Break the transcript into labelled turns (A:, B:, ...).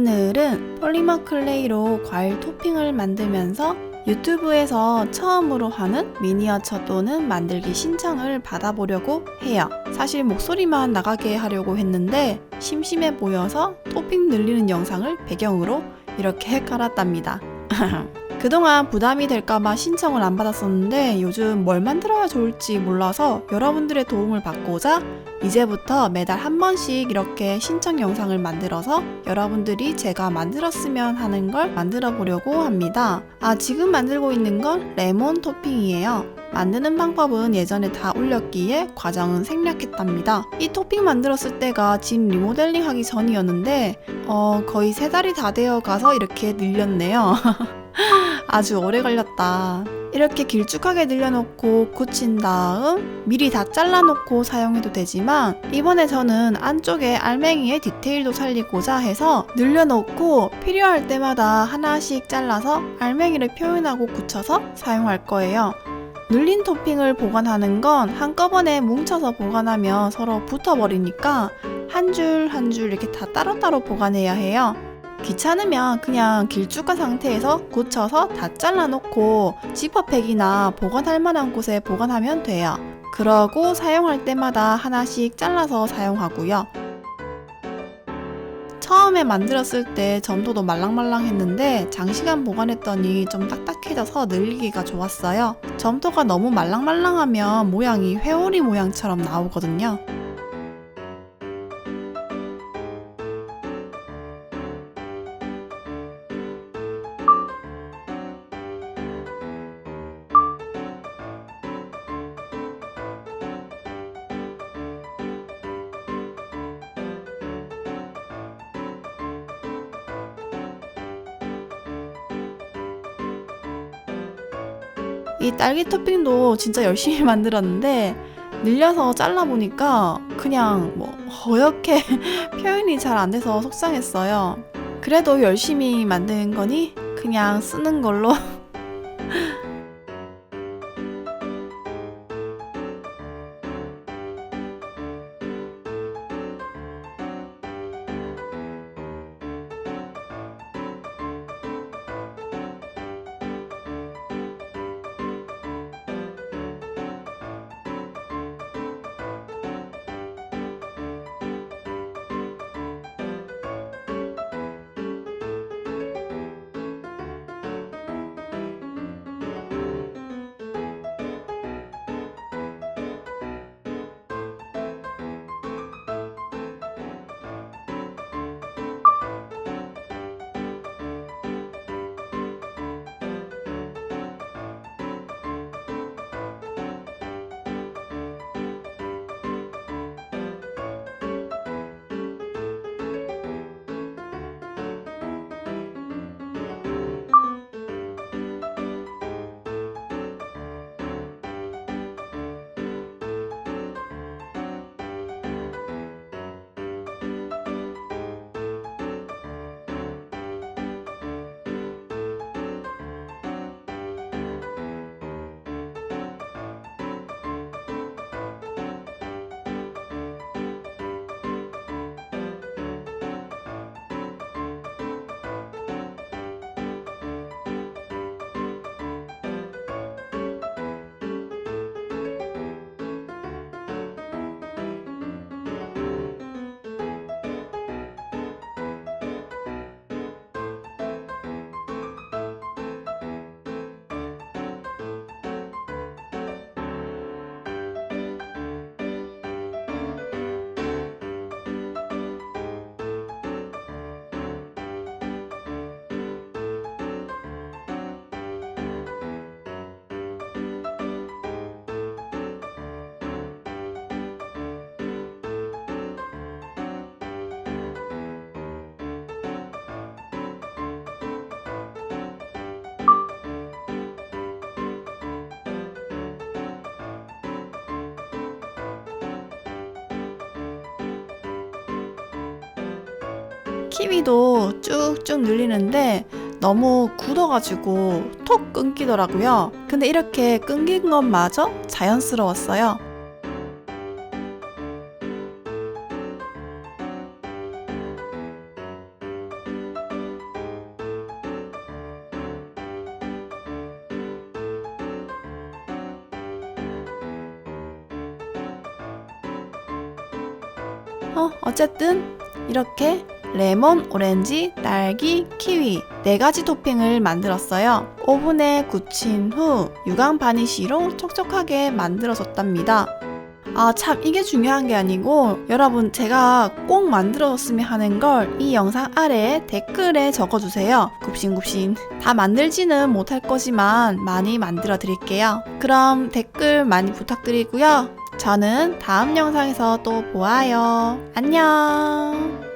A: 오늘은 폴리머 클레이로 과일 토핑을 만들면서 유튜브에서 처음으로 하는 미니어처 또는 만들기 신청을 받아보려고 해요. 사실 목소리만 나가게 하려고 했는데 심심해 보여서 토핑 늘리는 영상을 배경으로 이렇게 깔았답니다. 그동안 부담이 될까봐 신청을 안 받았었는데 요즘 뭘 만들어야 좋을지 몰라서 여러분들의 도움을 받고자 이제부터 매달 한 번씩 이렇게 신청 영상을 만들어서 여러분들이 제가 만들었으면 하는 걸 만들어 보려고 합니다. 아, 지금 만들고 있는 건 레몬 토핑이에요. 만드는 방법은 예전에 다 올렸기에 과정은 생략했답니다. 이 토핑 만들었을 때가 집 리모델링 하기 전이었는데, 어, 거의 세 달이 다 되어 가서 이렇게 늘렸네요. 아주 오래 걸렸다. 이렇게 길쭉하게 늘려놓고 굳힌 다음 미리 다 잘라놓고 사용해도 되지만 이번에 저는 안쪽에 알맹이의 디테일도 살리고자 해서 늘려놓고 필요할 때마다 하나씩 잘라서 알맹이를 표현하고 굳혀서 사용할 거예요. 늘린 토핑을 보관하는 건 한꺼번에 뭉쳐서 보관하면 서로 붙어버리니까 한 줄 한줄 이렇게 다 따로따로 보관해야 해요. 귀찮으면 그냥 길쭉한 상태에서 굳혀서 다 잘라놓고 지퍼백이나 보관할 만한 곳에 보관하면 돼요. 그러고 사용할 때마다 하나씩 잘라서 사용하고요. 처음에 만들었을 때 점도도 말랑말랑했는데 장시간 보관했더니 좀 딱딱해져서 늘리기가 좋았어요. 점도가 너무 말랑말랑하면 모양이 회오리 모양처럼 나오거든요. 이 딸기 토핑도 진짜 열심히 만들었는데 늘려서 잘라보니까 그냥 뭐 허옇게 표현이 잘 안 돼서 속상했어요. 그래도 열심히 만든 거니 그냥 쓰는 걸로 키위도 쭉쭉 늘리는데 너무 굳어가지고 톡 끊기더라고요. 근데 이렇게 끊긴 것마저 자연스러웠어요. 어, 어쨌든 이렇게 레몬, 오렌지, 딸기, 키위 네 가지 토핑을 만들었어요. 오븐에 굳힌 후 유광 바니쉬로 촉촉하게 만들어줬답니다. 아, 참, 이게 중요한 게 아니고, 여러분, 제가 꼭 만들어줬으면 하는 걸 이 영상 아래 댓글에 적어주세요. 굽신굽신. 다 만들지는 못할 거지만 많이 만들어 드릴게요. 그럼 댓글 많이 부탁드리고요. 저는 다음 영상에서 또 보아요. 안녕!